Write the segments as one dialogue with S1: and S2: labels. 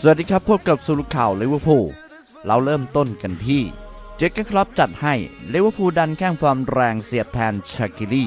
S1: สวัสดีครับพบกับสุรุข่าวลิเวอร์พูลเราเริ่มต้นกันที่ เจคเกนคลับจัดให้ลิเวอร์พูลดันแข้งความแรงเสียดแทนชากิลี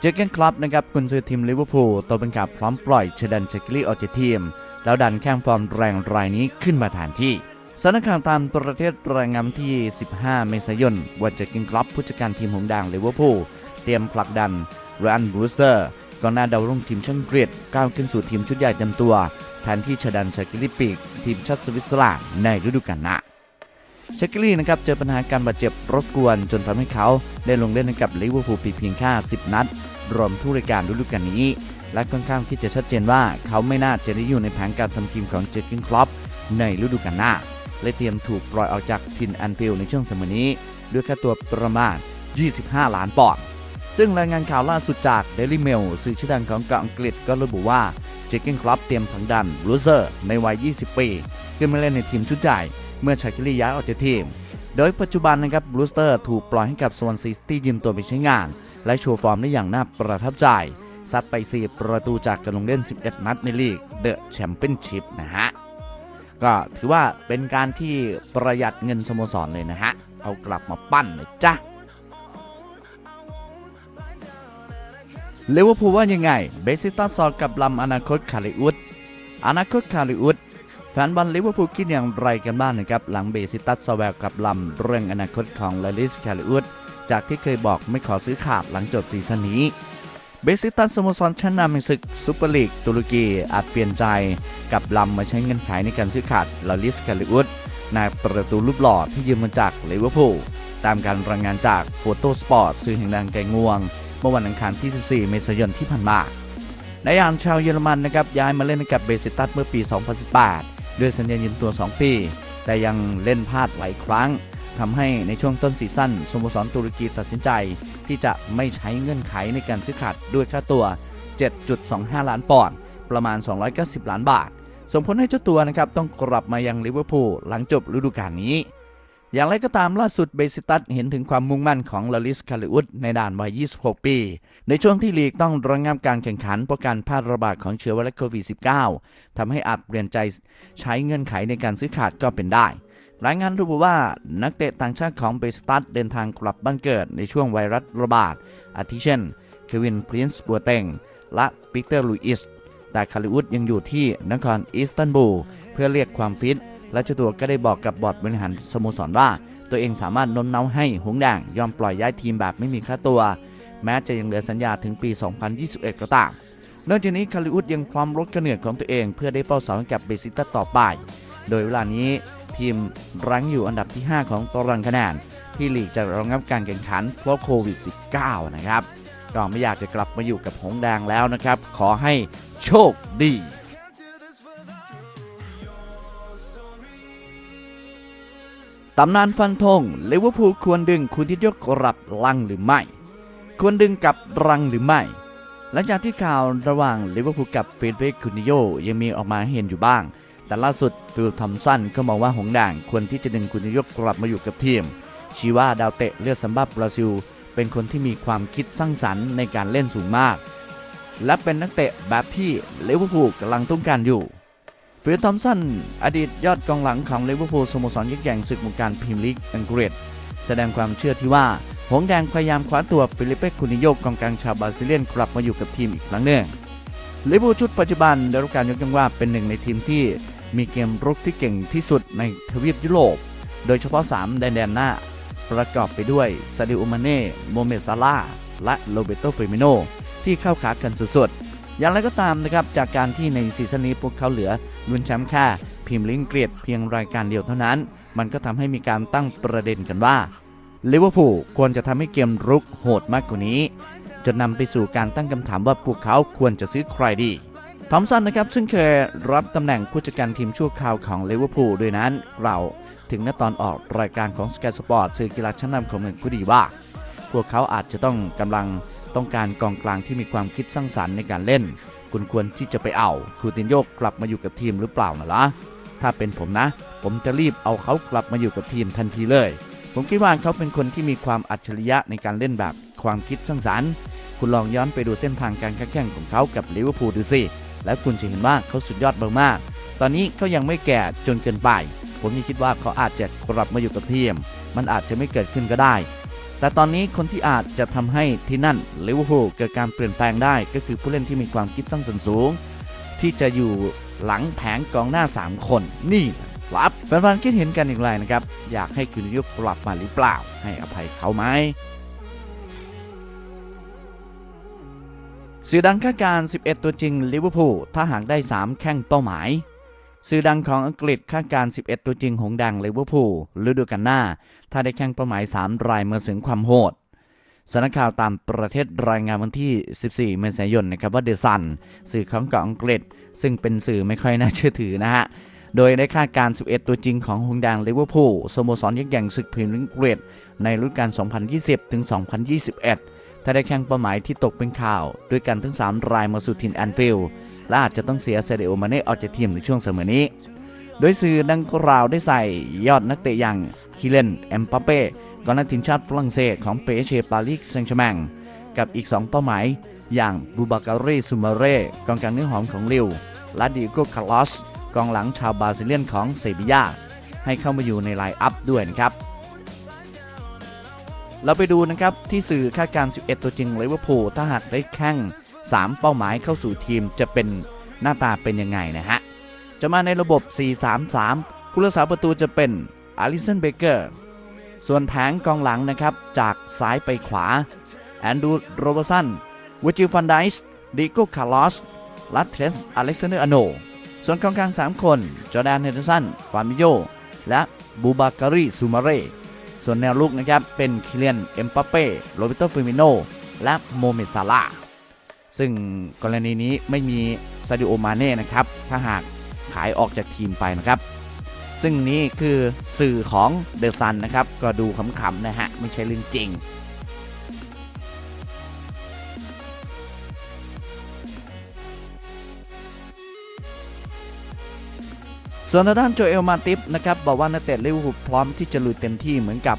S1: เจคเกนคลับนะครับกุนซือทีมลิเวอร์พูลตัวเป็นกับพร้อมปล่อยเชดันชากิลีออกจากทีม แล้วดันแข้งฟอร์มแรงรายนี้ขึ้นมาแทนที่สถานการณ์ตามประเทศรายงานที่ 15 เมษายนวันเจคเกนคลับผู้จัดการทีมหงส์แดงลิเวอร์พูลเตรียมผลักดันแรนบูสเตอร์กองหน้าดาวรุ่งทีมช่างเกรียดก้าวขึ้นสู่ทีมชุดใหญ่เต็มตัว แทนที่ชดันชากิลิปีกทีมชาติสวิตเซอร์แลนด์ในฤดูกาลหน้าชากิลีนะครับเจอปัญหาการบาดเจ็บรบกวนจนทำให้เขาได้ลงเล่นกับลิเวอร์พูลเพียงแค่10 นัด รวมทุกรายการฤดูกาลนี้ และค่อนข้างที่จะชัดเจนว่าเขาไม่น่าจะได้อยู่ในแผนการทำทีมของเจอร์กินคลอปในฤดูกาลหน้า และเตรียมถูกปล่อยออกจากทินแอนฟิลในช่วงสมัยนี้ ด้วยค่าตัวประมาณ 25 ล้านปอนด์ ซึ่งรายงานข่าวล่าสุดจาก Daily Mail สื่อชื่อดังของเกาะอังกฤษก็ระบุว่าเจคเกนคลับเตรียมผลักดันบรูเซอร์ในวัย 20 ปี ขึ้นมาเล่นในทีมชุดใหญ่ เมื่อชาคิลีย้ายออกจากทีม โดยปัจจุบันนะครับบรูสเตอร์ถูกปล่อยให้กับสวนซิตี้ยืมตัวไปใช้งาน และโชว์ฟอร์มได้อย่างน่าประทับใจซัดไป 4 ประตูจากการลงเล่น 11 นัดในลีกเดอะแชมเปี้ยนชิพนะฮะ ก็ถือว่าเป็นการที่ประหยัดเงินสโมสรเลยนะฮะ เอากลับมาปั้นเลยจ้ะ ลิเวอร์พูลว่ายังไง เบซิตัสซอกับลำอนาคตคาริอุดอนาคตคาริอุดแฟนบอลลิเวอร์พูลคิดอย่างไรกันบ้างนะครับ หลังเบซิตัสซอแววกับลำเรื่องอนาคตของลาลิสคาริอุดจากที่เคยบอกไม่ขอซื้อขาดหลังจบซีซั่นนี้ เบซิตัสสโมสรชั้นนำในศึกซูเปอร์ลีกตุรกีอาจเปลี่ยนใจกับลำมาใช้เงินขายในการซื้อขาดลาลิสคาริอุดนายประตูรูปหล่อที่ยืมมาจากลิเวอร์พูลตามการรายงานจากโฟโต้สปอร์ตสื่อแห่งดังแกงวง เมื่อวันอังคารที่ 14 เมษายนที่ผ่านมานายานชาวเยอรมันนะครับย้ายมาเล่นให้กับเบซิตัสเมื่อปี 2018 ด้วยสัญญายืมตัว 2 ปี แต่ยังเล่นพลาดหลายครั้งทำให้ในช่วงต้นซีซั่นสโมสรตุรกีตัดสินใจ ที่จะไม่ใช้เงื่อนไขในการซื้อขาดด้วยค่าตัว 7.25 ล้านปอนด์ประมาณ 290 ล้านบาทส่งผลให้เจ้าตัวนะครับต้องกลับมายังลิเวอร์พูลหลังจบฤดูกาลนี้ อย่างไรก็ตามล่าสุดเบซิตัสเห็นถึงความมุ่งมั่นของลาลิสคาริอุดในด่านวัย 26 ปี ในช่วงที่ลีกต้องระงงับการแข่งขันเพราะการแพร่ระบาดของเชื้อไวรัสโควิด -19 ทำให้อาจเปลี่ยนใจใช้เงื่อนไขในการซื้อขาดก็เป็นได้ รายงานระบุว่านักเตะต่างชาติของเบสตัสเดินทางกลับบ้านเกิดในช่วงไวรัสระบาด อาทิเช่น เควินพรินซ์บัวเต็ง และปีเตอร์ลุยส์แต่คาริอุดยังอยู่ที่นครอิสตันบูลเพื่อเรียกความฟิต และเจ้าตัวก็ได้บอกกับบอร์ดบริหารสโมสรว่า ตัวเองสามารถโน้มน้าวให้หงแดงยอมปล่อยย้ายทีมแบบไม่มีค่าตัว แม้จะยังเหลือสัญญาถึงปี 2021 ก็ตามนอกจากนี้คาริอุดยังพร้อมลดกระเหนื่อยของตัวเองเพื่อได้เฝ้าสอนให้กับเบซิตัสต่อไป โดยเวลานี้ทีมรั้งอยู่อันดับที่ 5 ของตารางคะแนนที่ลีกจะระงับการแข่งขันเพราะโควิด -19 นะครับก็ไม่อยากจะกลับมาอยู่กับหงแดงแล้วนะครับ ขอให้โชคดี ตำนานฟันธงลิเวอร์พูลควรดึงคุณทิยกกรับลังหรือไม่ ควรดึงกับรังหรือไม่ หลังจากที่ข่าวระหว่างลิเวอร์พูลกับเฟรดริกคุนิโยยังมีออกมาเห็นอยู่บ้าง แต่ล่าสุดฟิลทอมสันก็มองว่าหงด่างควรที่จะดึงคุนิโยกลับมาอยู่กับทีมชีว่าดาวเตะเลือดสัมบับบราซิล เป็นคนที่มีความคิดสร้างสรรค์ในการเล่นสูงมาก และเป็นนักเตะแบบที่ลิเวอร์พูลกำลังต้องการอยู่ ฟิลทอมสัน อดีตยอดกองหลังของลิเวอร์พูลสโมสรยักษ์ใหญ่ศึกวงการพรีเมียร์ลีกอังกฤษ แสดงความเชื่อที่ว่า หงแดงพยายามคว้าตัวฟิลิปเป้คุนิโยกกองกลางชาวบราซิเลียนกลับมาอยู่กับทีมอีกครั้งหนึ่งลิเวอร์พูลชุดปัจจุบันได้รับการยกย่องว่าเป็นหนึ่งในทีมที่มีเกมรุกที่เก่งที่สุดในทวีปยุโรป โดยเฉพาะ 3 แดนแดนหน้า ประกอบไปด้วยซาดิโอมาเน่ โมเมซาลาและโรเบโตเฟมิโนที่เข้าขากันสุดๆ อย่างไรก็ตามนะครับจากการที่ในซีซั่นนี้พวกเขาเหลือลุ้นแชมป์แค่พรีเมียร์ลีกอังกฤษเพียงรายการเดียวเท่านั้น มันก็ทำให้มีการตั้งประเด็นกันว่าลิเวอร์พูลควรจะทำให้เกมรุกโหดมากกว่านี้ จนนำไปสู่การตั้งคำถามว่าพวกเขาควรจะซื้อใครดีทอมสันนะครับซึ่งเคยรับตำแหน่งผู้จัดการทีมชั่วคราวของลิเวอร์พูลด้วยนั้นเราถึงณตอนออกรายการของ Sky Sport สื่อกีฬาชั้นนำของเมืองผู้ดีว่า พวกเขาอาจจะต้องกำลัง ต้องการกองกลางที่มีความคิดสร้างสรรค์ในการเล่น คุณควรที่จะไปเอาคูตินโยกกลับมาอยู่กับทีมหรือเปล่านะล่ะถ้าเป็นผมนะ ผมจะรีบเอาเขากลับมาอยู่กับทีมทันทีเลย ผมคิดว่าเขาเป็นคนที่มีความอัจฉริยะในการเล่นแบบความคิดสร้างสรรค์ คุณลองย้อนไปดูเส้นทางการแข่งของเขากับลิเวอร์พูลดูสิ แล้วคุณจะเห็นว่าเขาสุดยอดมากๆ ตอนนี้เขายังไม่แก่จนเกินไป ผมยังคิดว่าเขาอาจจะกลับมาอยู่กับทีม มันอาจจะไม่เกิดขึ้นก็ได้ แต่ตอนนี้คนที่อาจจะทำให้ที่นั่นลิเวอร์พูลเกิดการเปลี่ยนแปลงได้ ก็คือผู้เล่นที่มีความคิดสร้างสรรค์สูง ที่จะอยู่หลังแผงกองหน้า 3 คนนี่ครับแฟนๆคิดเห็นกันอย่างไรนะครับ อยากให้คิริยุกลับมาหรือเปล่า ให้อภัยเขาไหมสื่อดังคาดการ 11 ตัวจริงลิเวอร์พูลถ้าหากได้ 3 แข้งเป้าหมาย สื่อดังของอังกฤษคาดการณ์11 ตัวจริงของดังลิเวอร์พูลฤดูกาลหน้า ถ้าได้แข้งเป้าหมาย 3 รายเมื่อถึงความโหดสำนักข่าวตามประเทศรายงานวันที่ 14 เมษายนนะครับว่าเดซันสื่อของเกาะอังกฤษ ซึ่งเป็นสื่อไม่ค่อยน่าเชื่อถือนะฮะ โดยได้คาดการณ์11 ตัวจริงของหงแดงลิเวอร์พูลสโมสรยักษ์ใหญ่ศึกพรีเมียร์ลีกในฤดูกาล 2020-2021 ถ้าได้แข่งเป้าหมายที่ตกเป็นข่าว ด้วยกันทั้ง3 รายมาสู่ทินแอนฟิลด์และอาจจะต้องเสียเซเดโอมาเน่ออกจากทีมในช่วงเสมอนี้ โดยสื่อดังกล่าวได้ใส่ยอดนักเตะอย่างคิเลนเอ็มปาเป้กองหน้าทีมชาติฝรั่งเศสของเปเชปารีสแซงต์แชแมงกับอีก 2 เป้าหมายอย่างบูบาการีซูมาเร่กองกลางเนื้อหอมของลิวและดิโกคาร์ลอสกองหลังชาวบราซิเลียนของเซบียาให้เข้ามาอยู่ในไลน์อัพด้วยนะครับ เราไปดูนะครับที่สื่อคาดการณ์11 ตัวจริงลิเวอร์พูลถ้าหากได้แข่ง3 เป้าหมายเข้าสู่ทีมจะเป็นหน้าตาเป็นยังไงนะฮะ จะมาในระบบ 4-3-3 ผู้รักษาประตูจะเป็นอาริสันเบเกอร์ ส่วนแผงกองหลังนะครับ จากซ้ายไปขวา แอนดูโรเบอร์สันวิจิฟันไดส์ดิโก้คาร์ลอสลัตเทสอเล็กซานเดอร์อโน ส่วนกองกลาง 3 คน จอร์แดนเฮนเดอร์สันฟามิโย และบูบาการีซูมาเร่ ส่วนแนวลุกนะครับเป็นคิเลียน เอ็มปาเป้ โรเบโตฟิมิโน และโมเมซาลาซึ่งกรณีนี้ไม่มีซาดิโอมาเน่นะครับ ถ้าหากขายออกจากทีมไปนะครับ ซึ่งนี่คือสื่อของเดอะซันนะครับ ก็ดูขำๆนะฮะ ไม่ใช่เรื่องจริง ส่วนทางด้านโจเอลมาติฟนะครับบอกว่านักเตะลิเวอร์พูลพร้อมที่จะลุยเต็มที่เหมือนกับ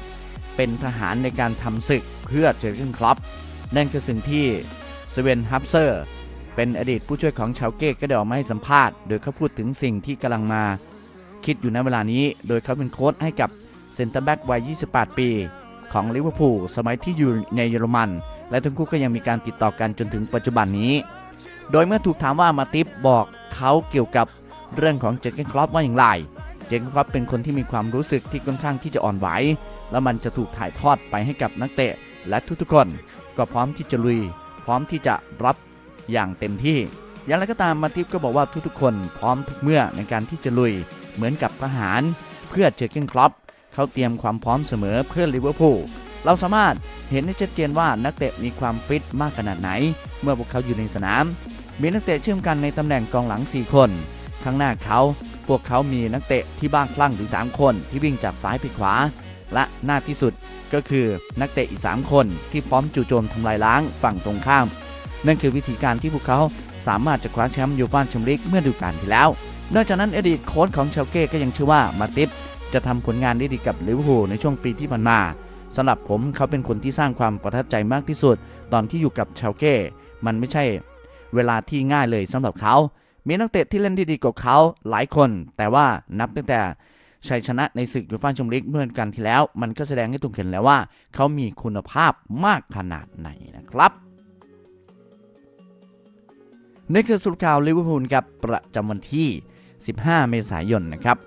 S1: เป็นทหารในการทำศึกเพื่อเจอร์เกนคลับนั่นคือสิ่งที่สเวนฮับเซอร์เป็นอดีตผู้ช่วยของชาวเก้ก็ได้ออกมาให้สัมภาษณ์ โดยเขาพูดถึงสิ่งที่กำลังมาคิดอยู่ในเวลานี้ โดยเขาเป็นโค้ชให้กับเซนเตอร์แบ็กวัย 28 ปี ของลิเวอร์พูลสมัยที่อยู่ในเยอรมัน และทั้งคู่ก็ยังมีการติดต่อกันจนถึงปัจจุบันนี้ โดยเมื่อถูกถามว่ามาติฟบอกเขาเกี่ยวกับ เรื่องของเจอร์เกนคลอปว่าอย่างไร เจอร์เกนคลอปเป็นคนที่มีความรู้สึกที่ค่อนข้างที่จะอ่อนไหว และมันจะถูกถ่ายทอดไปให้กับนักเตะและทุกๆคน ก็พร้อมที่จะลุย พร้อมที่จะรับอย่างเต็มที่ อย่างไรก็ตามมาติฟก็บอกว่าทุกๆคนพร้อมทุกเมื่อในการที่จะลุย เหมือนกับทหาร เพื่อเจอร์เกนคลอปเขาเตรียมความพร้อมเสมอเพื่อลิเวอร์พูลเราสามารถเห็นได้ชัดเจนว่านักเตะมีความฟิตมากขนาดไหน เมื่อพวกเขาอยู่ในสนาม มีนักเตะเชื่อมกันในตำแหน่งกองหลัง 4 คน ข้างหน้าเขา พวกเขามีนักเตะที่บ้างคลั่งถึง 3 คนที่วิ่งจากซ้ายไปขวา และหน้าที่สุดก็คือนักเตะอีก 3 คนที่พร้อมจู่โจมทำลายล้างฝั่งตรงข้าม นั่นคือวิธีการที่พวกเขาสามารถจะคว้าแชมป์ยูฟ่าแชมเปี้ยนลีกเมื่อฤดูกาลที่แล้ว นอกจากนั้นอดีตโค้ชของเชลเก้ก็ยังเชื่อว่ามาติฟจะทำผลงานได้ดีกับลิเวอร์พูลในช่วงปีที่ผ่านมาสำหรับผมเขาเป็นคนที่สร้างความประทับใจมากที่สุด ตอนที่อยู่กับเชลเก้ มันไม่ใช่เวลาที่ง่ายเลยสำหรับเขา มีนักเตะที่เล่นด้ดีกว่าเขาหลายคน แต่ว่านับตั้งแต่ชัยชนะในศึกยูฟ่าแชมเปี้ยนลีกเมื่อกันที่แล้ว มันก็แสดงให้ทุกเห็นแล้วว่า เขามีคุณภาพมากขนาดไหนนะครับนี่คือสุดข่าวลิเวอร์พูลครับประจำวันที่ 15 เมษายนนะครับ